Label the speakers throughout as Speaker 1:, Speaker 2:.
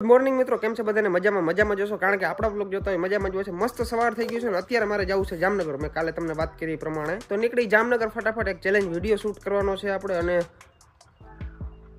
Speaker 1: Good morning મિત્રો, કેમ છે બધાને? મજામાં મજામાં જોશો કારણ કે આપણા બ્લોગ જોતા હોય મજામાં જોશે મસ્ત સવાર થઈ ગયું છે ને અત્યારે મારે જવું છે જામનગર. મેં કાલે તમને વાત કરી પ્રમાણે. તો નીકળી જામનગર ફટાફટ એક ચેલેન્જ વીડિયો શૂટ કરવાનો છે આપણે અને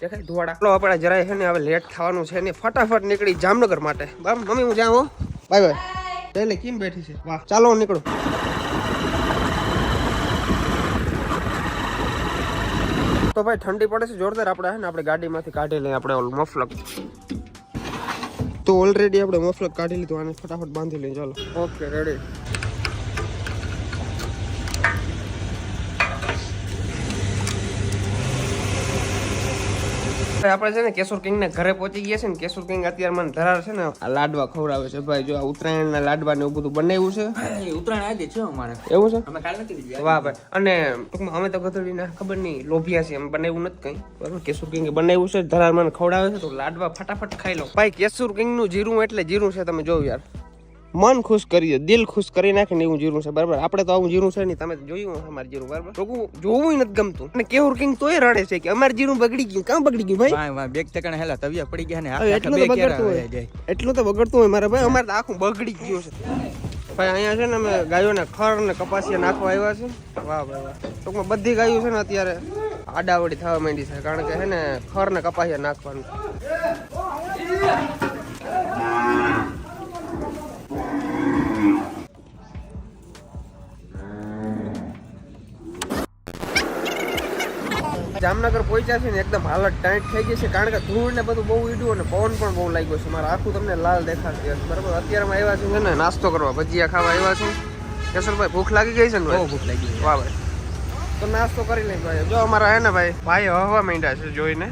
Speaker 1: દેખાય ધુવાડા. ચાલો, આપણે જરાય છે ને હવે લેટ થવાનું છે ને ફટાફટ નીકળી જામનગર માટે. બા મમ્મી, હું જાઉં બાય બાય એટલે કેમ બેઠી છે? વાહ, ચાલો, હું નીકળું. તો ભાઈ ઠંડી પડે છે, જોરદાર આપણે હે ને આપણે ગાડીમાંથી કાઢી લઈએ આપણે મફલક તો ઓલરેડી આપણે મફલક કાઢી લીધું અને ફટાફટ બાંધી લઈએ ચાલો. ઓકે રેડી આપણે છે ને કેશોર કિંગ ને ઘરે પહોંચી ગયા છે ને કેશોર કિંગ અત્યારે મને ધરાર છે ને આ લાડવા ખવડાવે છે. ભાઈ જો આ ઉત્તરાયણ ના લાડવા ને એવું બધું બનાવ્યું છે.
Speaker 2: ઉત્તરાયણ આજે છે અમારે.
Speaker 1: એવું છે?
Speaker 2: અમે કાલ નથી
Speaker 1: વાહ ભાઈ. અને ટૂંકમાં અમે તો ગધડીના ખબર નહીં લોભિયા છે અમે બનાવ્યું નથી કઈ. બરાબર? કેશોર કિંગ બનાવ્યું છે ધરાર મને ખવડાવે છે તો લાડવા ફટાફટ ખાઈ લો. ભાઈ કેસુર કિંગનું જીરું એટલે જીરું છે તમે જોયું યાર. મન ખુશ કરી દિલ ખુશ કરી નાખે ને એવું જીરું છે બરાબર? આપણે તો આવું જીરું છે નહીં તમે જોયું અમારું જીરું બરાબર? લોકો જોવું નથી ગમતું. અને કેવું કિંગ તોય રડે છે કે અમારે જીરું બગડી ગયું કામ બગડી ગયું ભાઈ?
Speaker 2: બે ટકા હેલા તવિયા પડી ગયા ને
Speaker 1: એટલું તો બગડતું હોય. એટલું તો બગડતું હોય મારા ભાઈ અમારે તો આખું બગડી ગયું છે. ભાઈ અહીંયા છે ને અમે ગાયોને ખર ને કપાસિયા નાખવા આવ્યા છે. વાહ ભાઈ વાહ. ટૂંકમાં બધી ગાયો છે ને અત્યારે આડાવડી થવા માંડી છે કારણ કે છે ને ખર ને કપાસિયા નાખવાનું. જામનગર પહોંચ્યા છે ને એકદમ હાલત ટાઈટ થઈ ગઈ છે. કારણ કે ધૂળ ને બધું બહુ ઈડ્યું અને પવન પણ બહુ લાગ્યો છે. મારે આખું તમને લાલ દેખાતી હશે બરાબર? અત્યારમાં આવ્યા છે ને નાસ્તો કરવા. ભજીયા ખાવા આવ્યા છે. કેશોરભાઈ ભૂખ લાગી ગઈ છે ને
Speaker 2: બહુ ભૂખ લાગી
Speaker 1: વાહ ભાઈ. તો નાસ્તો કરી લઈ ભાઈ. જો અમારા હે ને ભાઈ ભાઈ હવા માંડ્યા છે જોઈને.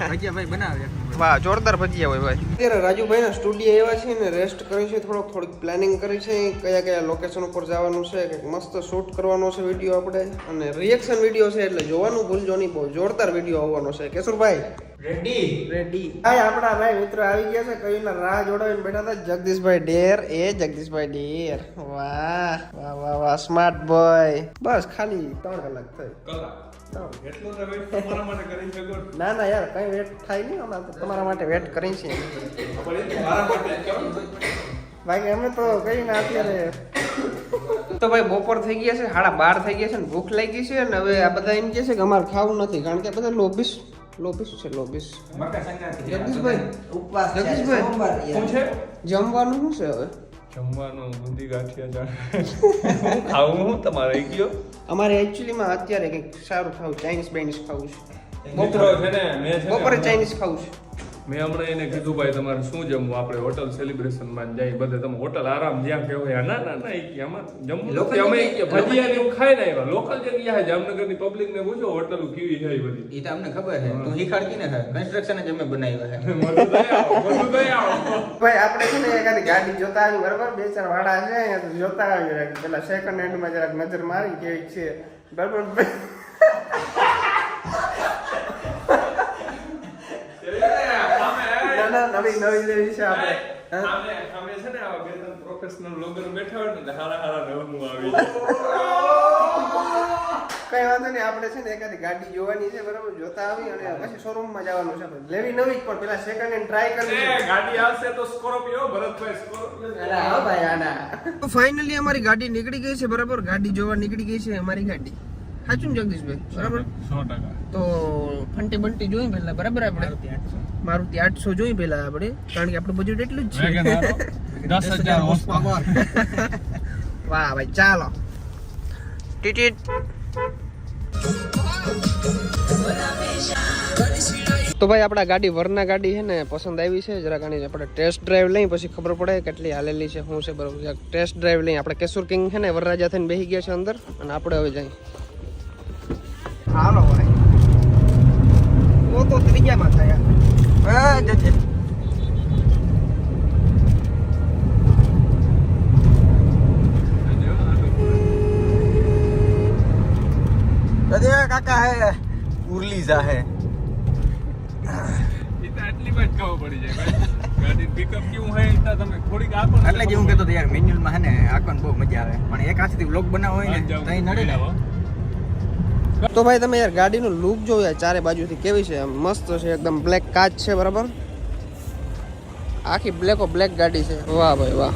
Speaker 1: વાહ જોરદાર ભજીયા હોય ભાઈ. અત્યારે રાજુભાઈ ના સ્ટુડિયો એવા છે ને રેસ્ટ કરે છે થોડોક થોડીક પ્લાનિંગ કરી છે કયા કયા લોકેશન ઉપર જવાનું છે કંઈક મસ્ત શૂટ કરવાનો છે વીડિયો આપણે. અને રિએક્શન વીડિયો છે એટલે જોવાનું ભૂલજો નહીં બહુ જોરદાર વીડિયો આવવાનો છે. કેશુરભાઈ? રેડી રેડી ભાઈ આપણા ભાઈ મિત્રો આવી ગયા છે કઈના રાહ જોડાવીને બેઠા હતા. જગદીશભાઈ ડેર. એ જગદીશભાઈ ડેર. વાહ વાહ વાહ વાહ સ્માર્ટ બોય બસ ખાલી ત્રણ કલાક થઈ. ત્રણ. ના ના યાર કઈ વેટ થાય નહીં અમે તમારા માટે વેટ કરી છે. બાકી અમે તો કઈ ના અત્યારે. તો ભાઈ બપોર થઈ ગયા છે સાડા બાર થઈ ગયા છે ને ભૂખ લાગી છે અને હવે આ બધા એમ કહે છે કે અમારે ખાવું નથી કારણ કે બધા લોબીસ લોબીસ છે લોબીસ જગદીશભાઈ જગદીશભાઈ. શું છે? જમવાનું શું છે હવે?
Speaker 3: જમવાનું બુંદી ગાંઠિયા જાણે. ખાવું હું તમારે ગયો
Speaker 1: અમારે એકચ્યુઅલીમાં અત્યારે કંઈક સારું ખાવું ચાઇનીઝ બાઇનીઝ ખાવું છે.
Speaker 3: મિત્રો છે ને મેં છે
Speaker 1: બપોરે ચાઇનીઝ ખાવું છે.
Speaker 3: મેં હમણાં એને કીધું ભાઈ તમારે શું જમવું? આપણે હોટલ સેલિબ્રેશનમાં જઈએ બધે તમે હોટલ આરામ જ્યાં કહેવાય ના ના ના એ કે આમાં જમવું અમે ભજીયા એવું ખાઈ ને આવ્યા લોકલ જગ્યા છે. જામનગરની પબ્લિક ને પૂછો હોટલ કેવી છે બધી?
Speaker 2: એ તો અમને ખબર છે. તું શીખાડતી ને કન્સ્ટ્રક્શન જ અમે બનાવ્યા છે.
Speaker 1: ભાઈ આપણે છે ને એકાદી ગાડી જોતા આવી બરાબર? બે ચાર વાડા છે જોતા આવી જરાક પેલા સેકન્ડ હેન્ડમાં જરાક નજર મારી કેવી છે. બરાબર? ના નવી નવી છે આપણે. હા?
Speaker 3: સામે છે ને આવા બે ત્રણ પ્રોફેશનલ બ્લોગર બેઠા હોય ને હારા હારા નવનું આવી
Speaker 1: કઈ વાંધો નહીં આપણે છે ને એકાદી ગાડી જોવાની છે બરાબર? જોતા આવી અને પછી શોરૂમમાં જવાનું છે લેવી નવી જ પણ પેલા સેકન્ડ હેન્ડ ટ્રાય કરવી
Speaker 3: ગાડી આવશે તો સ્કોર્પિયો ભરતભાઈ સ્કોર્પિયો.
Speaker 1: ફાઇનલી અમારી ગાડી નીકળી ગઈ છે બરાબર? ગાડી જોવા નીકળી ગઈ છે અમારી ગાડી. સાચું જગદીશભાઈ બરાબર?
Speaker 3: સો ટકા.
Speaker 1: તો ફંટી બંટી જોઈ પેલા બરાબર આપણે? મારુતિ આઠસો. જોઈ પહેલા આપણે કારણ કે આપણું બજેટ એટલું જ છે.
Speaker 3: દસ હજાર
Speaker 1: વાહ ભાઈ ચાલો. ટીટીટ તો ભાઈ આપણા ગાડી વરના ગાડી છે ને પસંદ આવી છે. જરા ઘણી આપણે ટેસ્ટ ડ્રાઈવ લઈ પછી ખબર પડે કેટલી હાલેલી છે શું છે બરોબર. ટેસ્ટ ડ્રાઈવ લઈ આપણે કેશુર કિંગ છે ને વરરાજા થઈને બેસી ગયા છે અંદર. અને આપણે હવે જઈએ. હાલો ભાઈ. ઓ તો ત્રીજામાં થયા. હા જજે.
Speaker 2: કાકા હે. ઉરલી જા હે.
Speaker 3: આટલી જ ખબર પડી જાય ગાડી પિકઅપ કેવું હોય એ તમે થોડીક આપો
Speaker 2: એટલે જ હું કહેતો યાર મેન્યુઅલમાં હે ને આકોન બહુ મજા આવે. પણ એક હાથથી વ્લોગ બનાવો હોય ને તો અહીં નડે ને.
Speaker 1: તો ભાઈ તમે યાર ગાડીનું લુક જોયું યાર, ચારે બાજુથી કેવી છે? મસ્ત છે, એકદમ બ્લેક કાચ છે, બરાબર? આખી બ્લેકો બ્લેક ગાડી છે. વાહ ભાઈ, વાહ.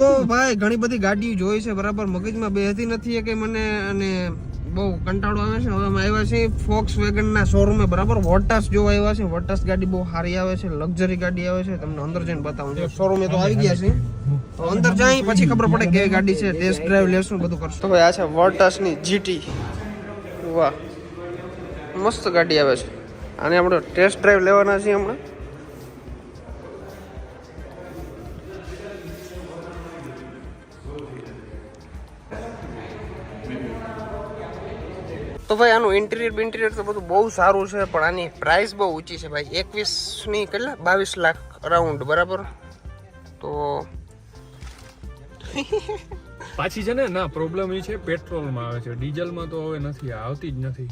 Speaker 1: તો ભાઈ, ઘણી બધી ગાડીઓ જોઈ છે, બરાબર? મગજમાં બેહતી નથી કે મને, અને બહુ કંટાળો આવે છે. હવે અમે આવ્યા છીએ ફોક્સ વેગનના શોરૂમે બરાબર? વોટાસ જોવા આવ્યા છે વોટાસ ગાડી બહુ સારી આવે છે લક્ઝરી ગાડી આવે છે. તમને અંદર જઈને બતાવું છું. શોરૂમે તો આવી ગયા છે તો અંદર જાય, પછી ખબર પડે કેવી ગાડી છે. ટેસ્ટ ડ્રાઈવ લેશું, બધું કરશું. તો ભાઈ, આ છે વોટસની જીટી વાહ. મસ્ત ગાડી આવે છે. આને આપણે ટેસ્ટ ડ્રાઈવ લેવાના છીએ હમણાં. તો ભાઈ, આનું ઇન્ટિરિયર બિન્ટિરિયર તો બધું બહુ સારું છે, પણ આની પ્રાઇસ બહુ ઊંચી છે ભાઈ. એકવીસની કેટલા? બાવીસ લાખ અરાઉન્ડ બરાબર? તો
Speaker 3: પાછી છે ને ના પ્રોબ્લેમ એ છે પેટ્રોલમાં આવે છે. ડીઝલમાં તો હવે નથી આવતી જ નથી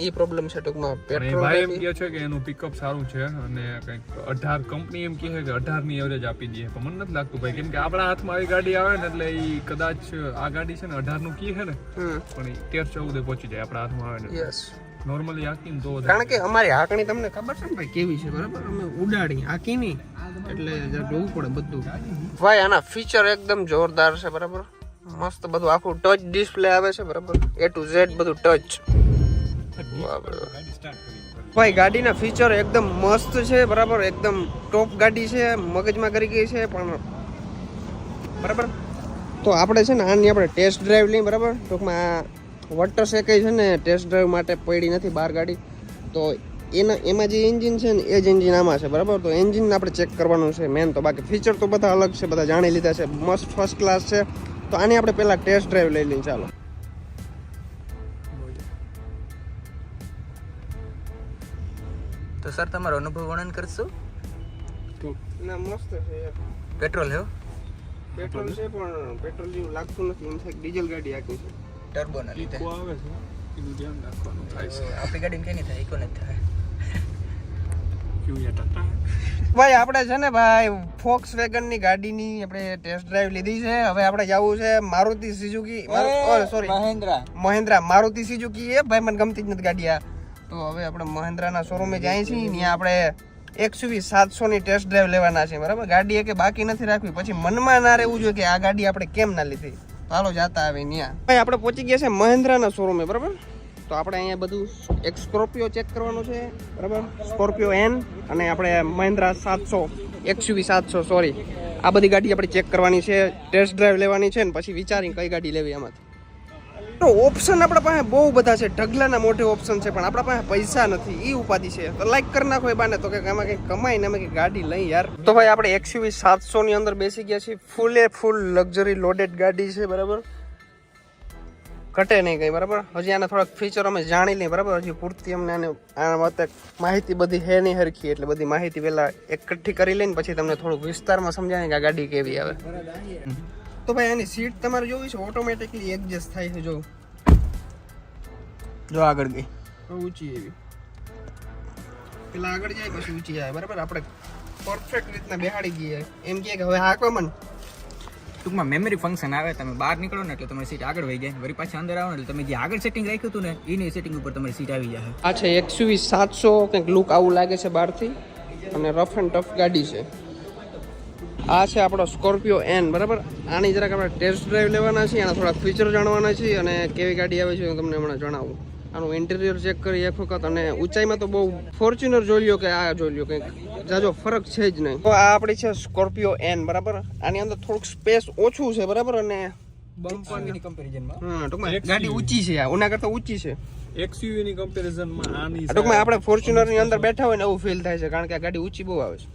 Speaker 1: એ પ્રોબ્લેમ છે ટૂંકમાં
Speaker 3: પેટ્રોલ ભાઈ એમ કહે છે કે એનું પિકઅપ સારું છે અને કંઈક અઢાર કંપની એમ કહે છે કે અઢારની એવરેજ આપી દે પણ મને નથી લાગતું ભાઈ કેમ કે આપણા હાથમાં આવી ગાડી આવે ને એટલે એ કદાચ આ ગાડી છે ને અઢારનું કી છે ને પણ એ તેર ચૌદે પહોંચી જાય આપણા હાથમાં આવે ને
Speaker 1: યસ
Speaker 3: નોર્મલી હાકીને તો
Speaker 1: કારણ કે અમારી હાકણી તમને ખબર છે ને ભાઈ કેવી છે? બરાબર અમે ઉડાડી હાકીની એટલે જરા જોવું પડે બધું. ભાઈ આના ફીચર એકદમ જોરદાર છે બરાબર? મસ્ત બધું આખું ટચ ડિસ્પ્લે આવે છે, બરાબર? એ ટુ ઝેડ બધું ટચ ભાઈ, ગાડીના ફીચર એકદમ મસ્ત છે, બરાબર? એકદમ ટોપ ગાડી છે, મગજમાં કરી ગઈ છે, પણ બરાબર? તો આપણે છે ને, આની આપણે ટેસ્ટ ડ્રાઈવ લઈ બરાબર? ટૂંકમાં વોટર શેકાઈ છે ને ટેસ્ટ ડ્રાઈવ માટે પડી નથી બહાર ગાડી. તો એના, એમાં જે એન્જિન છે ને, એ જ એન્જિન આમાં છે, બરાબર? તો એન્જિન આપણે ચેક કરવાનું છે મેન તો બાકી ફીચર તો બધા અલગ છે, બધા જાણી લીધા છે. મસ્ત ફર્સ્ટ ક્લાસ છે. તો આની આપણે પહેલા ટેસ્ટ ડ્રાઈવ લઈ લઈએ ચાલો.
Speaker 2: તો સર તમારો અનુભવ વર્ણન કરશો?
Speaker 1: ના મસ્ત છે
Speaker 2: પેટ્રોલ હે
Speaker 1: પેટ્રોલ છે પણ પેટ્રોલ જેવું લાગતું નથી. એમ થાય ડીઝલ ગાડી આખી છે.
Speaker 2: ટર્બો ના લીધે.
Speaker 3: આવે છે. એનું ધ્યાન રાખવાનું થાય છે.
Speaker 2: આપણી ગાડીમાં કે નહીં થાય? ઇકો નથી થાય.
Speaker 1: ભાઈ આપણે છે ને ભાઈ ફોક્સ વેગનની ગાડીની આપણે ટેસ્ટ ડ્રાઈવ લીધી છે. હવે આપણે જવું છે Maruti Suzuki sorry
Speaker 2: Mahindra.
Speaker 1: Mahindra. Maruti Suzuki એ. ભાઈ મને ગમતી જ નથી ગાડી આ. તો હવે આપણે મહેન્દ્રાના શોરૂમે જઈએ છીએ. ત્યાં આપણે એકસુવી સાતસો ની ટેસ્ટ ડ્રાઈવ લેવાના છે. બરાબર? ગાડી એ કે બાકી નથી રાખવી. પછી મનમાં ના રહેવું જોઈએ કે આ ગાડી આપણે કેમ ના લીધી. હાલો જાતા આવે ત્યાં ભાઈ આપણે પહોંચી ગયા છે મહેન્દ્રાના શોરૂમે બરાબર? તો આપણે અહીંયા બધું એક સ્કોર્પિયો ચેક કરવાનો છે, બરાબર? સ્કોર્પિયો એન અને આપણે મહિન્દ્રા સાતસો, એક્સયુવી સાતસો સોરી આ બધી ગાડી આપણે ચેક કરવાની છે ટેસ્ટ ડ્રાઈવ લેવાની છે ને પછી વિચારીને કઈ ગાડી લેવી એમાંથી તો ઓપ્શન આપણા પાસે બહુ બધા છે, ઢગલાના મોટે ઓપ્શન છે, પણ આપણા પાસે પૈસા નથી એ ઉપાધિ છે. તો લાઈક કરી નાખો એ બાને, તો કે આમાં કંઈક કમાઈને અમે કંઈક ગાડી લઈ યાર. તો ભાઈ આપણે એક્સયુવી સાતસોની અંદર બેસી ગયા છીએ, ફૂલે ફૂલ લક્ઝરી લોડેડ ગાડી છે, બરાબર? ઘટે નહીં કંઈ બરાબર? હજી આના થોડાક ફીચર અમે જાણી લઈએ બરાબર? હજી પૂરતી અમને આને આના માટે માહિતી બધી હે નહીં હરખી એટલે બધી માહિતી પહેલાં એકઠી કરી લઈને પછી તમને થોડુંક વિસ્તારમાં સમજાય કે આ ગાડી કેવી આવે. તો ભાઈ આની સીટ તમારે જોવી છે? ઓટોમેટિકલી એડજસ્ટ થાય છે જો.
Speaker 2: જો આગળ ગઈ.
Speaker 1: ઊંચી એવી. પેલા આગળ જાય પછી ઊંચી આવે બરાબર? આપણે પરફેક્ટ રીતના બેહાડી ગઈએ એમ કહે કે હવે હાંકવા મન.
Speaker 2: ટૂંકમાં મેમરી ફંક્શન આવે, તમે બહાર નીકળો ને એટલે તમારી સીટ આગળ વહી જાય. વળી પાછી અંદર આવો ને એટલે તમે જે આગળ સેટિંગ રાખ્યું હતું ને, એની સેટિંગ ઉપર તમારી સીટ આવી જાય.
Speaker 1: આ છે એક્સયુવી સાતસો, કંઈક લુક આવું લાગે છે બહારથી. અને રફ એન્ડ ટફ ગાડી છે. આ છે આપણો સ્કોર્પિયો એન બરાબર? આની જરાક આપણે ટેસ્ટ ડ્રાઈવ લેવાના છીએ એના થોડા ફીચર જાણવાના છીએ અને કેવી ગાડી આવે છે હું તમને હમણાં જણાવું. આનું ઇન્ટિરિયર ચેક કરી એક વખત અને ઊંચાઈમાં તો બહુ ફોર્ચ્યુનર જોઈ લ્યો કે આ જોઈ લો કંઈક જાજો ફરક છે જ નહીં. તો આ આપણી છે સ્કોર્પિયો એન બરાબર? આની અંદર થોડુંક સ્પેસ ઓછું છે બરાબર? અને
Speaker 2: બમ્પરની કમ્પેરિઝનમાં
Speaker 1: હા ગાડી ઊંચી છે આ ઓના કરતા ઊંચી છે.
Speaker 3: એક્સયુવી ની કમ્પેરિઝનમાં આની
Speaker 1: ટૂંકમાં આપણે ફોર્ચ્યુનરની અંદર બેઠા હોય ને એવું ફીલ થાય છે કારણ કે આ ગાડી ઊંચી બહુ આવે છે.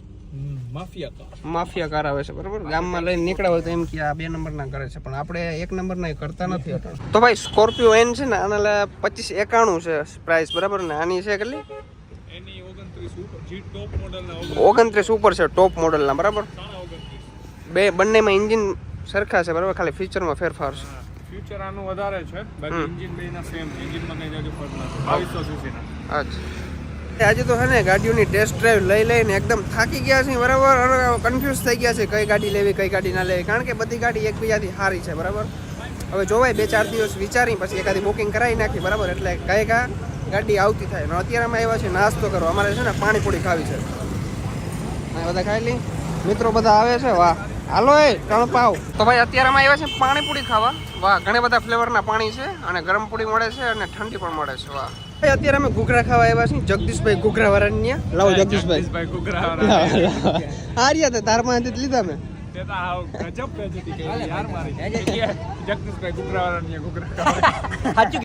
Speaker 3: Mafia car.
Speaker 1: માફિયા કાર આવે છે બરાબર? ગામમાં લઈને નીકળ્યા હોય તો એમ કે આ બે નંબરના કરે છે પણ આપણે એક નંબરના કરતા નથી. તો ભાઈ સ્કોર્પિયો એન છે ને આના પચીસ એકાણું છે પ્રાઇસ બરાબર ને? આની છે કેટલી?
Speaker 3: ઓગણત્રીસ ઉપર
Speaker 1: છે ટોપ મોડલના બરાબર? બે બંનેમાં એન્જિન સરખા છે બરાબર? ખાલી ફીચરમાં ફેરફાર છે.
Speaker 3: ફ્યુચર આનું વધારે છે બાકી ઇન્જિન બેના સેમ એન્જિનમાં કઈ જાજો ફરક નથી. બાવીસો સીસીના.
Speaker 1: અચ્છા. આજે તો હે ને ગાડીઓની ટેસ્ટ ડ્રાઈવ લઈ લઈને એકદમ થાકી ગયા છે બરાબર? કન્ફ્યુઝ થઈ ગયા છે કઈ ગાડી લેવી, કઈ ગાડી ના લેવી. કારણ કે બધી ગાડી એકબીજાથી સારી છે, બરાબર? હવે જોવાય, બે ચાર દિવસ વિચારી પછી એકાદી બુકિંગ કરાવી નાખી, બરાબર? એટલે કઈ કા ગાડી આવતી થાય. અત્યારે અમે આવ્યા છે નાસ્તો કરવા. અમારે છે ને પાણીપુરી ખાવી છે. બધા ખાઈ લઈ મિત્રો બધા આવે છે? વાહ. હાલો એ ત્રણ પાવ તો ભાઈ, અત્યારે અમે આવ્યા છે પાણીપુરી ખાવા. વાહ, ઘણા બધા ફ્લેવરના પાણી છે અને ગરમ પૂરી મળે છે અને ઠંડી પણ મળે છે. વાહ. અત્યારે અમે ઘૂઘરા ખાવા આવ્યા છીએ. જગદીશભાઈ ઘૂઘરા વાળાની લાવો જગદીશભાઈ.
Speaker 3: ઘૂઘરા
Speaker 1: આ રહ્યા તા તાર લીધા મેં
Speaker 3: જગદીશભાઈ ઘૂઘરા વાળા ઘૂઘરા